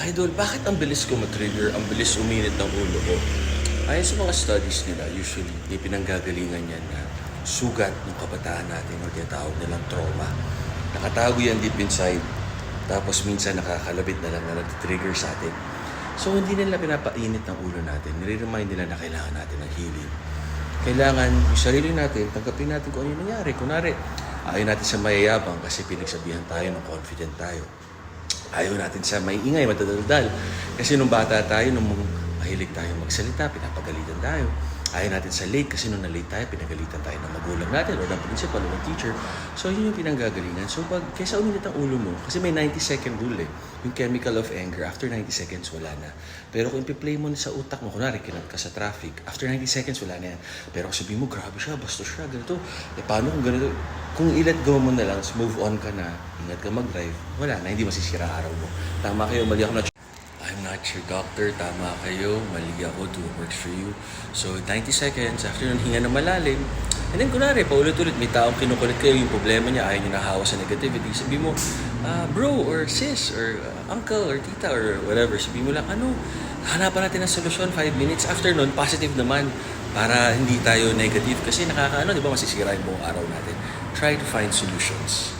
Idol, bakit ang bilis ko matrigger, ang bilis uminit ng ulo ko? Ayon sa mga studies nila, usually, may pinanggagalingan yan na sugat ng kabataan natin o tinatawag nilang trauma. Nakatago yan deep inside. Tapos minsan nakakalabit na lang na nag-trigger sa atin. So hindi nila pinapainit ng ulo natin. Nire-remind nila na kailangan natin ng healing. Kailangan yung sarili natin, tanggapin natin kung ano yung nangyari. Kunwari, ayaw natin sa mayayabang kasi pinagsabihan tayo ng confident tayo. Ayaw natin sa may ingay, matadaldal. Kasi nung bata tayo, nung mahilig tayo magsalita, pinapagalitan tayo. Ayaw natin sa late kasi nung na-late tayo, pinagalitan tayo ng magulang natin o ng principal o ng teacher. So yun yung pinanggagalingan. So pag kaysa uminit ang ulo mo, kasi may 90 second rule eh. Yung chemical of anger, after 90 seconds, wala na. Pero kung ipi-play mo sa utak mo, kunwari, kinat ka sa traffic, after 90 seconds, wala na yan. Pero kung sabihin mo, grabe siya, bastos siya, ganito. Eh paano kung ganito? Kung i-let go mo na lang, move on ka na, ingat ka mag-drive, wala na, hindi masisira araw mo. Tama kayo, mali ako na I'm not your doctor, tama kayo, mali ako, do works for you. So, 90 seconds, after nun, hinga na malalim. And then, kunwari, paulit-ulit, may taong kinukulit kayo, yung problema niya, ayaw niyo nahawa sa negativity. Sabi mo, ah, bro, or sis, or uh, uncle, or tita, or whatever. Sabi mo lang, ano, hanapan natin ng solusyon, 5 minutes. After nun, positive naman, para hindi tayo negative. Kasi nakakaano, di ba, masisira yung buong araw natin. Try to find solutions.